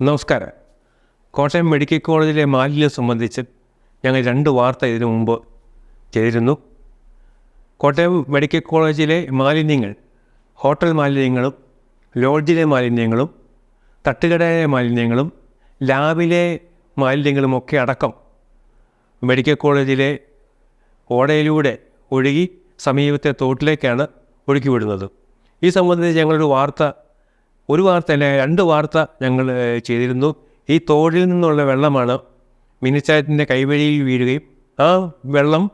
നമസ്കാരം. കോട്ടയം മെഡിക്കൽ കോളേജിലെ മാലിന്യം സംബന്ധിച്ച് ഞങ്ങൾ രണ്ട് വാർത്ത ഇതിനു മുമ്പ് ചെയ്തിരുന്നു. കോട്ടയം മെഡിക്കൽ കോളേജിലെ മാലിന്യങ്ങൾ ഹോട്ടൽ മാലിന്യങ്ങളും ലോഡ്ജിലെ മാലിന്യങ്ങളും തട്ടുകടയിലെ മാലിന്യങ്ങളും ലാബിലെ മാലിന്യങ്ങളുമൊക്കെ അടക്കം മെഡിക്കൽ കോളേജിലെ ഓടയിലൂടെ ഒഴുകി സമീപത്തെ തോട്ടിലേക്കാണ് ഒഴുക്കി വിടുന്നത്. ഈ സംബന്ധിച്ച് ഞങ്ങളൊരു വാർത്ത ഒരു വാർത്ത അല്ലെ രണ്ട് വാർത്ത ഞങ്ങൾ ചെയ്തിരുന്നു. ഈ തോടിൽ നിന്നുള്ള വെള്ളമാണ് മിനിച്ചായത്തിന്റെ കൈവഴിയിൽ വീഴുകയും ആ വെള്ളം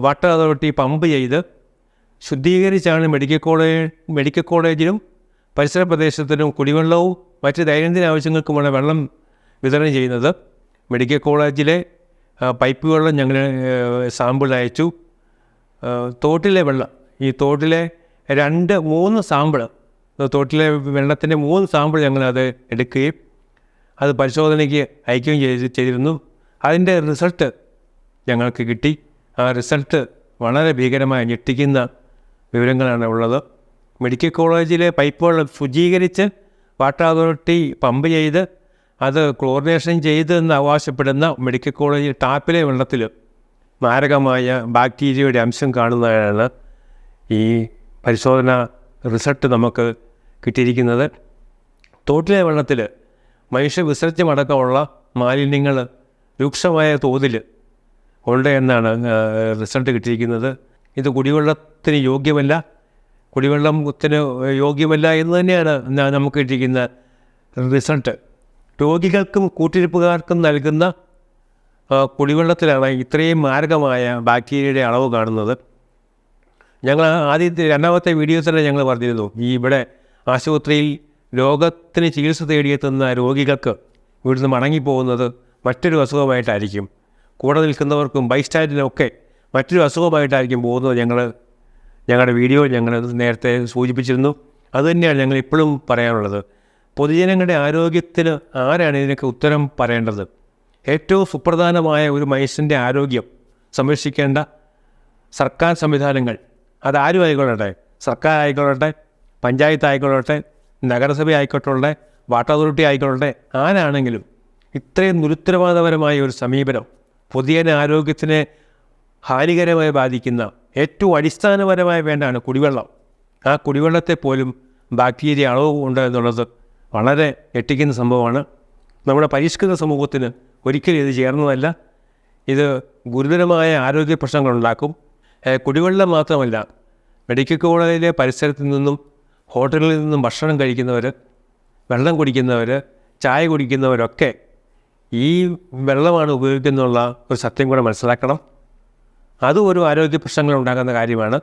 വാട്ടർ അതോറിറ്റി പമ്പ് ചെയ്ത് ശുദ്ധീകരിച്ചാണ് മെഡിക്കൽ കോളേജ് മെഡിക്കൽ കോളേജിലും പരിസര പ്രദേശത്തിനും കുടിവെള്ളവും മറ്റ് ദൈനംദിന ആവശ്യങ്ങൾക്കുമുള്ള വെള്ളം വിതരണം ചെയ്യുന്നത്. മെഡിക്കൽ കോളേജിലെ പൈപ്പ് വെള്ളം ഞങ്ങൾ സാമ്പിൾ അയച്ചു. തോട്ടിലെ വെള്ളം ഈ തോട്ടിലെ രണ്ട് മൂന്ന് സാമ്പിൾ തോട്ടിലെ വെള്ളത്തിന്റെ മൂന്ന് സാമ്പിൾ ഞങ്ങളത് എടുക്കുകയും അത് പരിശോധനയ്ക്ക് അയക്കുകയും ചെയ്ത് ചെയ്തിരുന്നു. അതിന്റെ റിസൾട്ട് ഞങ്ങൾക്ക് കിട്ടി. ആ റിസൾട്ട് വളരെ ഭീകരമായി ഞെട്ടിക്കുന്ന വിവരങ്ങളാണ് ഉള്ളത്. മെഡിക്കൽ കോളേജിലെ പൈപ്പ് വെള്ളം ശുചീകരിച്ച് വാട്ടർ അതോറിറ്റി പമ്പ് ചെയ്ത് അത് ക്ലോറിനേഷൻ ചെയ്ത് എന്ന് അവകാശപ്പെടുന്ന മെഡിക്കൽ കോളേജിൽ ടാപ്പിലെ വെള്ളത്തിൽ മാരകമായ ബാക്ടീരിയയുടെ അംശം കാണുന്നതാണ് ഈ പരിശോധന റിസൾട്ട് നമുക്ക് കിട്ടിയിരിക്കുന്നത്. തോട്ടിലെ വെള്ളത്തിൽ മനുഷ്യ വിസർജ്യമടക്കമുള്ള മാലിന്യങ്ങൾ രൂക്ഷമായ തോതിൽ ഉണ്ട് എന്നാണ് റിസൾട്ട് കിട്ടിയിരിക്കുന്നത്. ഇത് കുടിവെള്ളത്തിന് യോഗ്യമല്ല. കുടിവെള്ളത്തിന് യോഗ്യമല്ല എന്ന് തന്നെയാണ് നമുക്ക് കിട്ടിയിരിക്കുന്ന റിസൾട്ട്. രോഗികൾക്കും കൂട്ടിരിപ്പുകാർക്കും നൽകുന്ന കുടിവെള്ളത്തിലാണ് ഇത്രയും മാരകമായ ബാക്ടീരിയയുടെ അളവ് കാണുന്നത്. ഞങ്ങൾ ആദ്യത്തെ രണ്ടാമത്തെ വീഡിയോ തന്നെ ഞങ്ങൾ പറഞ്ഞിരുന്നു ഈ ഇവിടെ ആശുപത്രിയിൽ രോഗത്തിന് ചികിത്സ തേടിയെത്തുന്ന രോഗികൾക്ക് ഇവിടുന്ന് മടങ്ങിപ്പോകുന്നത് മറ്റൊരു അസുഖമായിട്ടായിരിക്കും. കൂടെ നിൽക്കുന്നവർക്കും ബൈസ്റ്റാൻഡിനൊക്കെ മറ്റൊരു അസുഖമായിട്ടായിരിക്കും പോകുന്നത് ഞങ്ങൾ ഞങ്ങളുടെ വീഡിയോ ഞങ്ങൾ നേരത്തെ സൂചിപ്പിച്ചിരുന്നു. അതുതന്നെയാണ് ഞങ്ങൾ ഇപ്പോഴും പറയാനുള്ളത് പൊതുജനങ്ങളുടെ ആരോഗ്യത്തിന് ആരാണ് ഇതിനൊക്കെ ഉത്തരം പറയേണ്ടത്? ഏറ്റവും സുപ്രധാനമായ ഒരു മനുഷ്യന്റെ ആരോഗ്യം സംരക്ഷിക്കേണ്ട സർക്കാർ സംവിധാനങ്ങൾ. അതാരും ആയിക്കൊള്ളട്ടെ? സർക്കാർ ആയിക്കൊള്ളട്ടെ? പഞ്ചായത്ത് ആയിക്കൊള്ളട്ടെ നഗരസഭ ആയിക്കോട്ടെ വാട്ടർ അതോറിറ്റി ആയിക്കൊള്ളട്ടെ ആരാണെങ്കിലും ഇത്രയും നിരുത്തരവാദപരമായ ഒരു സമീപനം പൊതുജന ആരോഗ്യത്തിനെ ഹാനികരമായി ബാധിക്കുന്ന ഏറ്റവും അടിസ്ഥാനപരമായ വേണ്ടാണ് കുടിവെള്ളം. ആ കുടിവെള്ളത്തെ പോലും ബാക്ടീരിയ അളവ് ഉണ്ട് എന്നുള്ളത് വളരെ ഞെട്ടിക്കുന്ന സംഭവമാണ്. നമ്മുടെ പരിഷ്കൃത സമൂഹത്തിന് ഒരിക്കലും ഇത് ചേർന്നതല്ല. ഇത് ഗുരുതരമായ ആരോഗ്യ പ്രശ്നങ്ങളുണ്ടാക്കും. കുടിവെള്ളം മാത്രമല്ല മെഡിക്കൽ കോളേജിലെ പരിസരത്തു നിന്നും ഹോട്ടലിൽ നിന്നും ഭക്ഷണം കഴിക്കുന്നവർ വെള്ളം കുടിക്കുന്നവർ ചായ കുടിക്കുന്നവരൊക്കെ ഈ വെള്ളമാണ് ഉപയോഗിക്കുന്നുള്ള ഒരു സത്യം കൂടെ മനസ്സിലാക്കണം. അതും ഒരു ആരോഗ്യ പ്രശ്നങ്ങൾ ഉണ്ടാകുന്ന കാര്യമാണ്.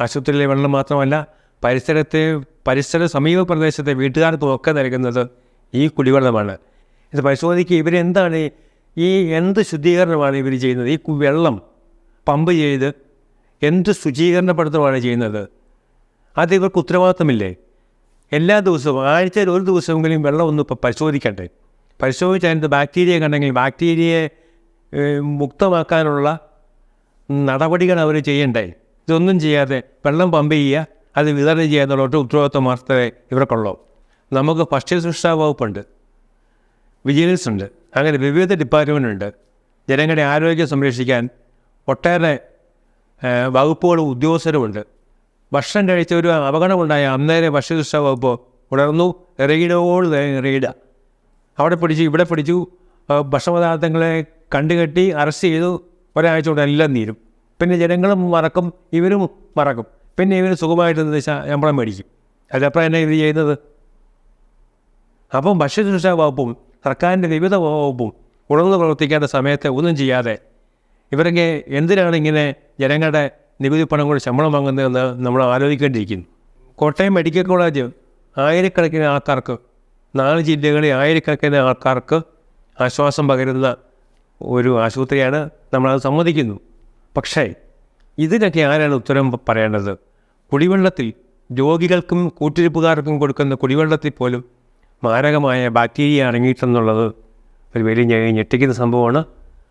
ആശുപത്രിയിലെ വെള്ളം മാത്രമല്ല പരിസരത്തെ പരിസര സമീപ പ്രദേശത്തെ വീട്ടുകാർക്കും ഒക്കെ നൽകുന്നത് ഈ കുടിവെള്ളമാണ്. ഇത് പരിശോധിക്കുക ഇവരെന്താണ് ഈ എന്ത് ശുദ്ധീകരണമാണ് ഇവർ ചെയ്യുന്നത്? ഈ വെള്ളം പമ്പ് ചെയ്ത് എന്ത് ശുചീകരണപ്പെടുത്തുകയാണ് ചെയ്യുന്നത്? അത് ഇവർക്ക് ഉത്തരവാദിത്തമില്ലേ? എല്ലാ ദിവസവും ആഴ്ചയിൽ ഒരു ദിവസമെങ്കിലും വെള്ളം ഒന്ന് ഇപ്പോൾ പരിശോധിക്കട്ടെ പരിശോധിച്ച് അതിന്റെ ബാക്ടീരിയ കണ്ടെങ്കിൽ ബാക്ടീരിയയെ മുക്തമാക്കാനുള്ള നടപടികൾ അവർ ചെയ്യണ്ടേ? ഇതൊന്നും ചെയ്യാതെ വെള്ളം പമ്പ് ചെയ്യുക അത് വിതരണം ചെയ്യുക എന്നുള്ള ഒറ്റ ഉത്തരവാദിത്വം മാത്രമേ ഇവർക്കുള്ളൂ. നമുക്ക് ഭക്ഷ്യസുരക്ഷാ വകുപ്പുണ്ട് വിജിലൻസ് ഉണ്ട് അങ്ങനെ വിവിധ ഡിപ്പാർട്ട്മെന്റ് ഉണ്ട് ജനങ്ങളുടെ ആരോഗ്യം സംരക്ഷിക്കാൻ ഒട്ടേറെ വകുപ്പുകളും ഉദ്യോഗസ്ഥരുമുണ്ട്. ഭക്ഷണം കഴിച്ച ഒരു അപകടമുണ്ടായ. അന്നേരം ഭക്ഷ്യസുരക്ഷാ വകുപ്പ് ഉണർന്നു റെയ്ഡോട് റെയ്ഡ് അവിടെ പിടിച്ചു ഇവിടെ പിടിച്ചു. ഭക്ഷണപദാർത്ഥങ്ങളെ കണ്ടുകെട്ടി അറസ്റ്റ് ചെയ്തു. ഒരാഴ്ച കൊണ്ട് എല്ലാം തീരും. പിന്നെ ജനങ്ങളും മറക്കും ഇവരും മറക്കും. പിന്നെ ഇവർ സുഖമായിട്ട് ശമ്പളം മേടിക്കും. അതപ്പോൾ തന്നെ ഇത് ചെയ്യുന്നത്? അപ്പം ഭക്ഷ്യസുരക്ഷാ വകുപ്പും സർക്കാരിന്റെ വിവിധ വകുപ്പും ഉണർന്നു പ്രവർത്തിക്കേണ്ട സമയത്ത് ഒന്നും ചെയ്യാതെ ഇവരൊക്കെ എന്തിനാണ് ഇങ്ങനെ ജനങ്ങളുടെ നികുതി പണം കൊണ്ട് ശമ്പളം വാങ്ങുന്നതെന്ന് നമ്മൾ ആലോചിക്കേണ്ടിയിരിക്കുന്നു. കോട്ടയം മെഡിക്കൽ കോളേജ് ആയിരക്കണക്കിന് ആൾക്കാർക്ക് നാല് ജില്ലകളിൽ ആയിരക്കണക്കിന് ആൾക്കാർക്ക് ആശ്വാസം പകരുന്ന ഒരു ആശുപത്രിയാണ് നമ്മളത് സമ്മതിക്കുന്നു. പക്ഷേ ഇതിനൊക്കെ ആരാണ് ഉത്തരം പറയേണ്ടത്? കുടിവെള്ളത്തിൽ രോഗികൾക്കും കൂട്ടിരിപ്പുകാർക്കും കൊടുക്കുന്ന കുടിവെള്ളത്തിൽ പോലും മാരകമായ ബാക്ടീരിയ അടങ്ങിയിട്ടെന്നുള്ളത് ഒരു വലിയ ഞെട്ടിക്കുന്ന സംഭവമാണ്.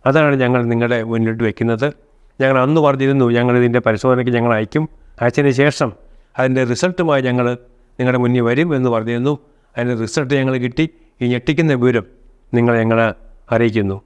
അതാണ് ഞങ്ങൾ നിങ്ങളുടെ മുന്നിട്ട് വയ്ക്കുന്നത് ഞങ്ങൾ അന്ന് പറഞ്ഞിരുന്നു ഞങ്ങൾ ഇതിന്റെ പരിശോധനയ്ക്ക് ഞങ്ങൾ അയക്കും. അയച്ചതിന് ശേഷം അതിന്റെ റിസൾട്ടുമായി ഞങ്ങൾ നിങ്ങളുടെ മുന്നിൽ വരും എന്ന് പറഞ്ഞിരുന്നു. അതിന്റെ റിസൾട്ട് ഞങ്ങൾ കിട്ടി. ഈ ഞെട്ടിക്കുന്ന വിവരം നിങ്ങളെ ഞങ്ങളെ അറിയിക്കുന്നു.